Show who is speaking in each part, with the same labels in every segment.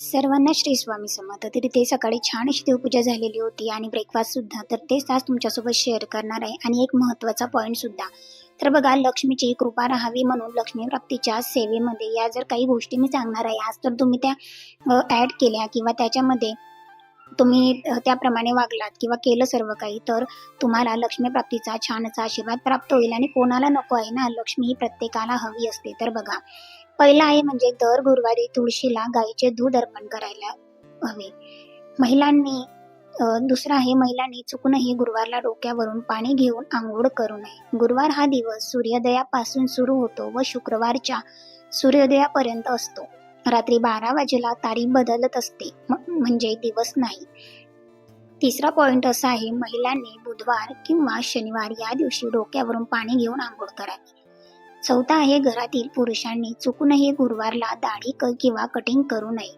Speaker 1: सर्वांना श्री स्वामी समर्थ. तर तिथे सकाळी छान अशी देवपूजा झालेली होती आणि ब्रेकफास्ट सुद्धा तर तेच आज तुमच्यासोबत शेअर करणार आहे. आणि एक महत्त्वाचा पॉईंट सुद्धा. तर बघा लक्ष्मीची कृपा राहावी म्हणून लक्ष्मी प्राप्तीच्या सेवेमध्ये या जर काही गोष्टी मी सांगणार आहे आज तर तुम्ही त्या ॲड केल्या किंवा त्याच्यामध्ये तुम्ही त्याप्रमाणे वागलात किंवा केलं सर्व काही तर तुम्हाला लक्ष्मी प्राप्तीचा छानचा आशीर्वाद प्राप्त होईल. आणि कोणाला नको आहे ना लक्ष्मी ही प्रत्येकाला हवी असते. तर बघा पहिला आहे म्हणजे दर गुरुवारी तुळशीला गाईचे दूध अर्पण करायला हवे. महिलांनी दुसरा दुसरं आहे महिलांनी चुकूनही गुरुवारला डोक्यावरून पाणी घेऊन आंघोळ करू नये. गुरुवार हा दिवस सूर्योदयापासून सुरू होतो व शुक्रवारच्या सूर्योदयापर्यंत असतो. रात्री बारा वाजेला तारीख बदलत असते म्हणजे दिवस नाही. तिसरा पॉइंट असा आहे महिलांनी बुधवार किंवा शनिवार या दिवशी डोक्यावरून पाणी घेऊन आंघोळ करावी. चौथा आहे घरातील पुरुषांनी चुकूनही गुरुवारला दाढी क किंवा कटिंग करू नये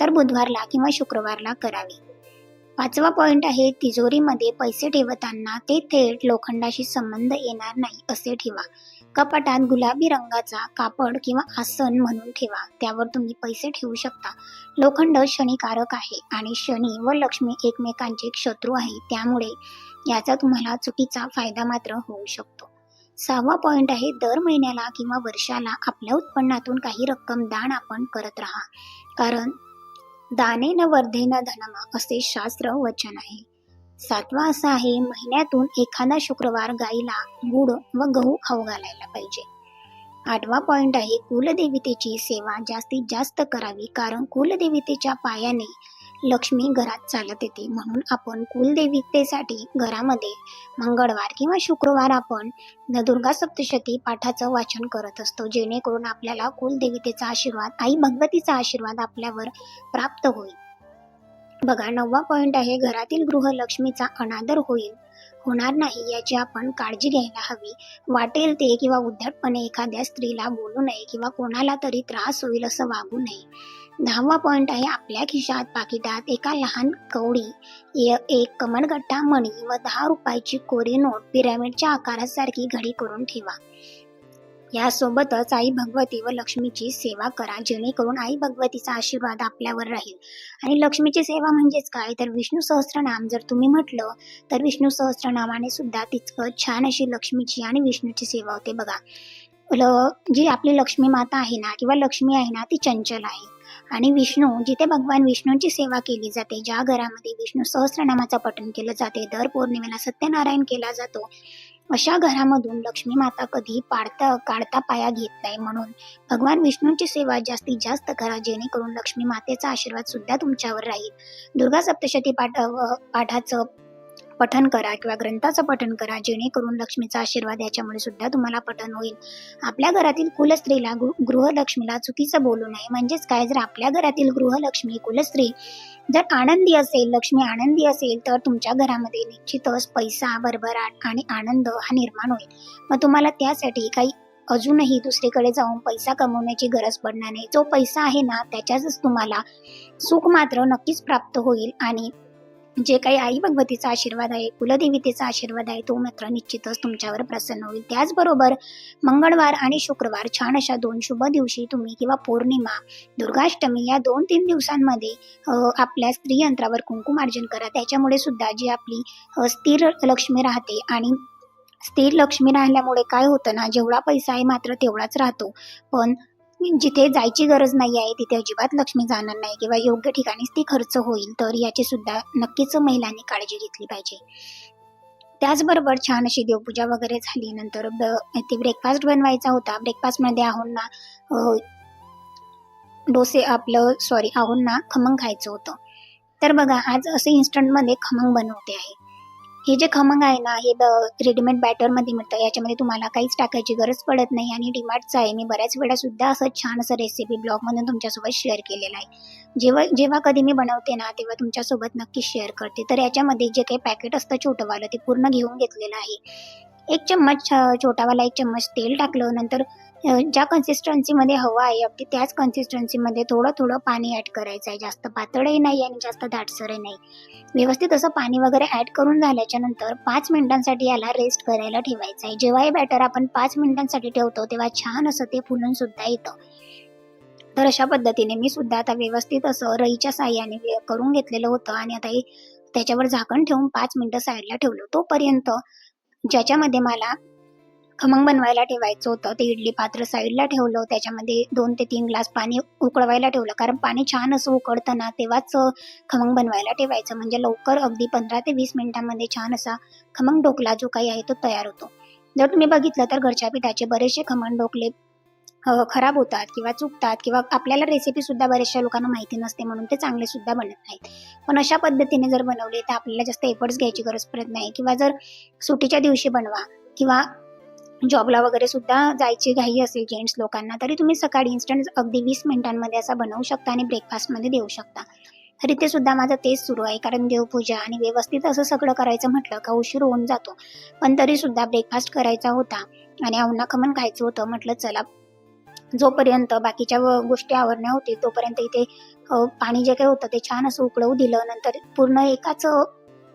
Speaker 1: तर बुधवारला किंवा शुक्रवारला करावी. पाचवा पॉइंट आहे तिजोरीमध्ये पैसे ठेवताना ते थेट लोखंडाशी संबंध येणार नाही असे ठेवा. कपाटात गुलाबी रंगाचा कापड किंवा आसन म्हणून ठेवा त्यावर तुम्ही पैसे ठेवू शकता. लोखंड शनिकारक आहे आणि शनी व लक्ष्मी एकमेकांचे शत्रू आहे त्यामुळे याचा तुम्हाला चुकीचा फायदा मात्र होऊ शकतो. सहावा पॉईंट आहे दर महिन्याला किंवा वर्षाला आपल्या उत्पन्नातून काही रक्कम दान आपण करत राहा. कारण दाने न वर्धेन धनमा असे शास्त्र वचन आहे. सातवा असा आहे महिन्यातून एखादा शुक्रवार गाईला गुड व गहू खाऊ घालायला पाहिजे. आठवा पॉइंट आहे कुलदेवतेची सेवा जास्तीत जास्त करावी कारण कुलदेवतेच्या पायाने लक्ष्मी घरात चालत येते. म्हणून आपण कुलदेवीतेसाठी घरामध्ये मंगळवार किंवा शुक्रवार आपण न दुर्गा सप्तशती पाठाचं वाचन करत असतो. जेणेकरून आपल्याला कुलदेवीतेचा आशीर्वाद आई भगवतीचा आशीर्वाद आपल्यावर प्राप्त होईल. बघा नववा पॉईंट आहे घरातील गृहलक्ष्मीचा अनादर होईल. होणार नाही याची आपण काळजी घ्यायला हवी. वाटेल ते किंवा उद्धटपणे एखाद्या स्त्रीला बोलू नये किंवा कोणाला तरी त्रास होईल असं वागू नये. दहावा पॉइंट आहे आपल्या खिशात. पाकिटात एका लहान कवडी एक कमळगट्टा मणी व दहा रुपयाची कोरी नोट पिरामिडच्या आकारासारखी घडी करून ठेवा. यासोबतच आई भगवती व लक्ष्मीची सेवा करा जेणेकरून आई भगवतीचा आशीर्वाद आपल्यावर राहील. आणि लक्ष्मीची सेवा म्हणजेच काय? तर विष्णू सहस्त्रनाम जर तुम्ही म्हटलं तर विष्णू सहस्त्रनामाने सुद्धा तितकं छान अशी लक्ष्मीची आणि विष्णूची सेवा होते बघा. ल- जी आपली लक्ष्मी माता आहे ना किंवा लक्ष्मी आहे ना ती चंचल आहे. आणि विष्णू जिथे भगवान विष्णूंची सेवा केली जाते ज्या घरामध्ये विष्णू सहस्रनामाचं पठण केलं जाते दर पौर्णिमेला सत्यनारायण केला जातो अशा घरामधून लक्ष्मी माता कधी पाडता काढता पाया घेत नाही. म्हणून भगवान विष्णूंची सेवा जास्तीत जास्त करा जेणेकरून लक्ष्मी मातेचा आशीर्वाद सुद्धा तुमच्यावर राहील. दुर्गा सप्तशती पाठ पाठाचं पठन करा किंवा ग्रंथाचं पठन करा जेणेकरून लक्ष्मीचा आशीर्वाद याच्यामुळे सुद्धा तुम्हाला पठन होईल. आपल्या घरातील कुलस्त्रीला गृ- गृहलक्ष्मीला चुकीचं बोलू नये. म्हणजेच काय? जर आपल्या घरातील गृहलक्ष्मी कुलस्त्री जर आनंदी असेल लक्ष्मी आनंदी असेल तर तुमच्या घरामध्ये निश्चितच पैसा भरभराट आणि आनंद हा निर्माण होईल. मग तुम्हाला त्यासाठी काही अजूनही दुसरीकडे जाऊन पैसा कमवण्याची गरज पडणार नाही. जो पैसा आहे ना त्याच्यातच तुम्हाला सुख मात्र नक्कीच प्राप्त होईल आणि जे काही आई भगवतीचा आशीर्वाद आहे कुलदेवतेचा आशीर्वाद आहे तो मात्र निश्चितच तुमच्यावर प्रसन्न होईल. त्याचबरोबर मंगळवार आणि शुक्रवार छान अशा दोन शुभ दिवशी तुम्ही किंवा पौर्णिमा दुर्गाष्टमी या दोन तीन दिवसांमध्ये आपल्या स्त्री यंत्रावर कुंकुमार्जन करा. त्याच्यामुळे सुद्धा जी आपली स्थिर लक्ष्मी राहते आणि स्थिर लक्ष्मी राहिल्यामुळे काय होतं ना जेवढा पैसा आहे मात्र तेवढाच राहतो. पण जिथे जायची गरज नाही आहे तिथे अजिबात लक्ष्मी जाणार नाही किंवा योग्य ठिकाणीच ती खर्च होईल तर याची सुद्धा नक्कीच महिलांनी काळजी घेतली पाहिजे. त्याचबरोबर छान अशी देवपूजा वगैरे झाली नंतर ब- ते ब्रेकफास्ट बनवायचा होता. ब्रेकफास्टमध्ये आहोंना डोसे आपलं सॉरी आहोंना खमंग खायचं होतं. तर बघा आज असं इन्स्टंटमध्ये खमंग बनवते आहे. हे जे खमंग आहे ना हे रेडीमेड बॅटरमध्ये मिळतं. याच्यामध्ये तुम्हाला काहीच टाकायची गरज पडत नाही आणि डिमार्टचं आहे. मी बऱ्याच वेळा सुद्धा असं छान असं रेसिपी ब्लॉगमधून तुमच्यासोबत शेअर केलेलं आहे. जेव्हा जेव्हा कधी मी बनवते ना तेव्हा तुमच्यासोबत नक्की शेअर करते. तर याच्यामध्ये जे काही पॅकेट असतं छोटंवालं ते पूर्ण घेऊन घेतलेलं आहे. एक चम्मच छोटावाला एक चम्मच तेल टाकलं नंतर ज्या कन्सिस्टन्सीमध्ये हवं आहे अगदी त्याच कन्सिस्टन्सीमध्ये थोडं थोडं पाणी ॲड करायचं आहे. जास्त पातळही नाही आणि जास्त दाटसरही नाही. व्यवस्थित असं पाणी वगैरे ॲड करून झाल्याच्यानंतर पाच मिनिटांसाठी याला रेस्ट करायला ठेवायचं आहे. जेव्हा हे बॅटर आपण पाच मिनिटांसाठी ठेवतो तेव्हा छान असं ते फुलून सुद्धा येतं. तर अशा पद्धतीने मी सुद्धा आता व्यवस्थित असं रईच्या साह्याने करून घेतलेलं होतं आणि आता हे त्याच्यावर झाकण ठेवून पाच मिनिटं साईडला ठेवलं. तोपर्यंत ज्याच्यामध्ये मला खमंग बनवायला ठेवायचं होतं. ते इडली पात्र साईडला ठेवलं. त्याच्यामध्ये दोन ते तीन ग्लास पाणी उकळवायला ठेवलं. कारण पाणी छान असं उकळतं ना तेव्हाच खमंग बनवायला ठेवायचं. म्हणजे लवकर अगदी पंधरा ते वीस मिनिटांमध्ये छान असा खमंग ढोकला जो काही आहे तो तयार होतो. जर तुम्ही बघितलं तर घरच्या पिठाचे बरेचसे खमंग ढोकले खराब होतात किंवा चुकतात किंवा आपल्याला रेसिपी सुद्धा बऱ्याचशा लोकांना माहिती नसते म्हणून ते चांगले सुद्धा बनत नाहीत. पण अशा पद्धतीने जर बनवले तर आपल्याला जास्त एफर्ट्स घ्यायची गरज पडत नाही. किंवा जर सुट्टीच्या दिवशी बनवा किंवा जॉबला वगैरे सुद्धा जायची घाई असेल जेंट्स लोकांना तरी तुम्ही सकाळी इन्स्टंट अगदी वीस मिनिटांमध्ये असा बनवू शकता आणि ब्रेकफास्टमध्ये देऊ शकता. तर इथे सुद्धा माझं तेच सुरू आहे कारण देवपूजा आणि व्यवस्थित असं सगळं करायचं म्हटलं का उशीर होऊन जातो. पण तरी सुद्धा ब्रेकफास्ट करायचा होता आणि अवना खायचं होतं म्हटलं चला. जोपर्यंत बाकीच्या गोष्टी आवरण्या होतील तोपर्यंत इथे पाणी जे काही होतं ते छान असं उकळवू दिलं नंतर पूर्ण एकाच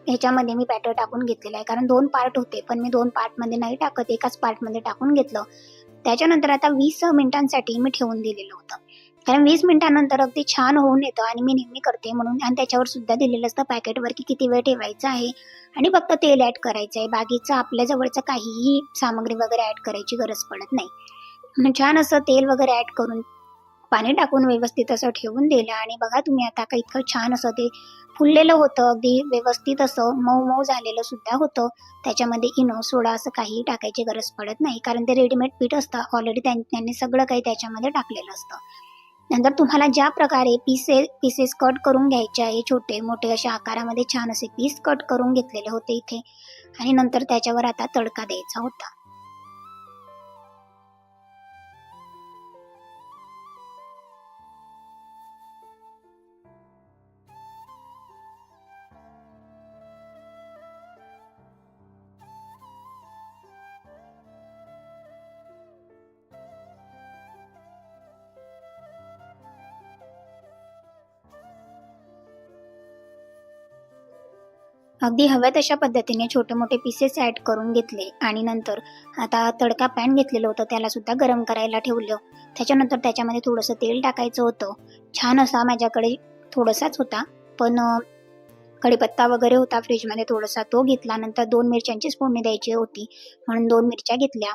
Speaker 1: ह्याच्यामध्ये मी बॅटर टाकून घेतलेलं आहे. कारण दोन पार्ट होते पण मी दोन पार्टमध्ये नाही टाकत एकाच पार्टमध्ये टाकून घेतलं. त्याच्यानंतर आता वीस मिनिटांसाठी मी ठेवून दिलेलं होतं. कारण वीस मिनिटांनंतर अगदी छान होऊन येतं आणि मी नेहमी करते म्हणून. आणि त्याच्यावर सुद्धा दिलेलं असतं पॅकेटवर की किती वेळ ठेवायचं आहे. आणि फक्त तेल ऍड करायचं आहे. बाकीचं आपल्या जवळचं काहीही सामग्री वगैरे ऍड करायची गरज पडत नाही. छान असं तेल वगैरे ऍड करून पाणी टाकून व्यवस्थित असं ठेवून दिलं. आणि बघा तुम्ही आता का इतकं छान असं ते फुललेलं होतं. अगदी व्यवस्थित असं मऊ मऊ झालेलं सुद्धा होतं. त्याच्यामध्ये इनो सोडा असं काही टाकायची गरज पडत नाही. कारण ते रेडीमेड पीठ असतं. ऑलरेडी त्यांनी सगळं काही त्याच्यामध्ये टाकलेलं असतं. नंतर तुम्हाला ज्या प्रकारे पीसे पीसेस कट करून घ्यायचे आहे छोटे मोठे अशा आकारामध्ये छान असे पीस कट करून घेतलेले होते इथे. आणि नंतर त्याच्यावर आता तडका द्यायचा होता. अगदी हव्या तशा पद्धतीने छोटे मोठे पीसेस ॲड करून घेतले आणि नंतर आता तडका पॅन घेतलेलं होतं त्याला सुद्धा गरम करायला ठेवलं. त्याच्यानंतर त्याच्यामध्ये थोडंसं तेल टाकायचं होतं. छान असा माझ्याकडे थोडासाच होता पण कढीपत्ता वगैरे होता फ्रीजमध्ये थोडासा तो घेतला. नंतर दोन मिरच्यांचीच फोडणी द्यायची होती. म्हणून दोन मिरच्या घेतल्या.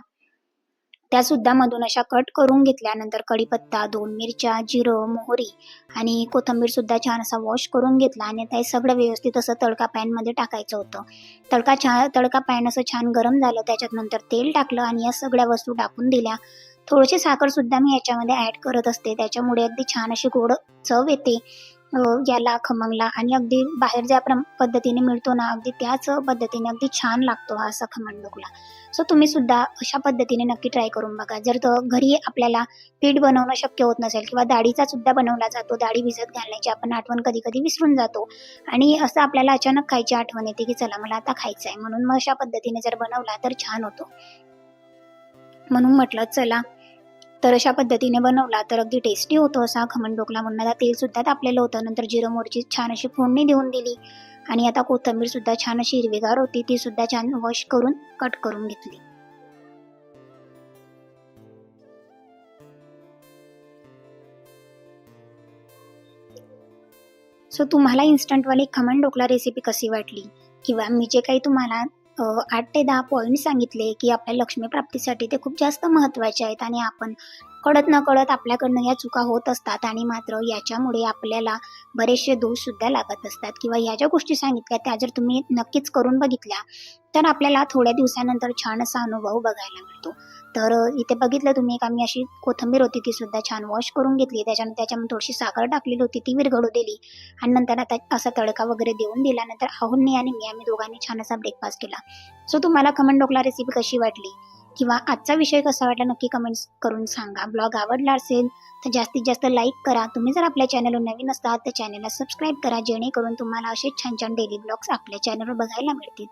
Speaker 1: त्या सुद्धा मधून अशा कट करून घेतल्यानंतर कढीपत्ता दोन मिरच्या जिरं मोहरी आणि कोथंबीर सुद्धा छान असा वॉश करून घेतला आणि आता हे सगळं व्यवस्थित असं तडका पॅनमध्ये टाकायचं होतं. तडका छान तडका पॅन असं छान गरम झालं त्याच्यात नंतर तेल टाकलं आणि या सगळ्या वस्तू टाकून दिल्या. थोडीशी साखर सुद्धा मी याच्यामध्ये ऍड करत असते त्याच्यामुळे अगदी छान अशी गोड चव येते. हो, याला खमंगला. आणि अगदी बाहेर ज्या पद्धतीने मिळतो ना अगदी त्याच पद्धतीने अगदी छान लागतो हा असा खमंग ढोकला. सो तुम्ही सुद्धा अशा पद्धतीने नक्की ट्राय करून बघा. जर तो घरी आपल्याला पीठ बनवणं शक्य होत नसेल किंवा डाळीचा सुद्धा बनवला जातो डाळी भिजत घालण्याची आपण आठवण कधी कधी विसरून जातो. आणि असं आपल्याला अचानक खायची आठवण येते की चला मला आता खायचं आहे म्हणून मग अशा पद्धतीने जर बनवला तर छान होतो. म्हणून म्हटलं चला तर अशा पद्धतीने बनवला तर अगदी टेस्टी होतो असा खमण ढोकला. म्हणून आता तेलसुद्धा तापलेलं होतं. नंतर जिरं मोरची छान अशी फोडणी देऊन दिली. आणि आता कोथिंबीर सुद्धा छान अशी हिरवीगार होती. ती सुद्धा छान वॉश करून कट करून घेतली. सो तुम्हाला इन्स्टंटवाली खमण ढोकला रेसिपी कशी वाटली? किंवा मी जे काही तुम्हाला आठ ते दहा पॉईंट सांगितले की आपल्या लक्ष्मी प्राप्तीसाठी ते खूप जास्त महत्त्वाचे आहेत आणि आपण कळत न कळत आपल्याकडनं या चुका होत असतात आणि मात्र याच्यामुळे आपल्याला बरेचसे दोषसुद्धा लागत असतात. किंवा ह्या ज्या गोष्टी सांगितल्या त्या जर तुम्ही नक्कीच करून बघितल्या तर आपल्याला थोड्या दिवसानंतर छान असा अनुभव बघायला मिळतो. तर इथे बघितलं तुम्ही एक आम्ही अशी कोथिंबीर होती ती सुद्धा छान वॉश करून घेतली. त्याच्यानंतर त्याच्यामध्ये थोडीशी साखर टाकलेली होती ती विरघडू दिली. आणि नंतर आता असा तडका वगैरे देऊन दिला. नंतर आणि मी आम्ही दोघांनी छान असा ब्रेकफास्ट केला. सो तुम्हाला खमन डोकला रेसिपी कशी वाटली? किंवा आजचा विषय कसा वाटला नक्की कमेंट्स करून सांगा. ब्लॉग आवडला असेल तर जास्तीत जास्त लाईक करा. तुम्ही जर आपल्या चॅनलवर नवीन असतात तर चॅनलला सबस्क्राईब करा जेणेकरून तुम्हाला असे छान छान डेली ब्लॉग्स आपल्या चॅनलवर बघायला मिळतील.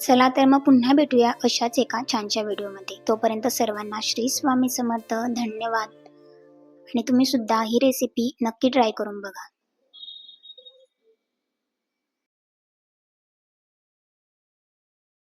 Speaker 1: चला तर मग पुन्हा भेटूया अशाच एका छानच्या व्हिडिओमध्ये. तोपर्यंत सर्वांना श्री स्वामी समर्थ. धन्यवाद. आणि तुम्ही सुद्धा ही रेसिपी नक्की ट्राय करून बघा.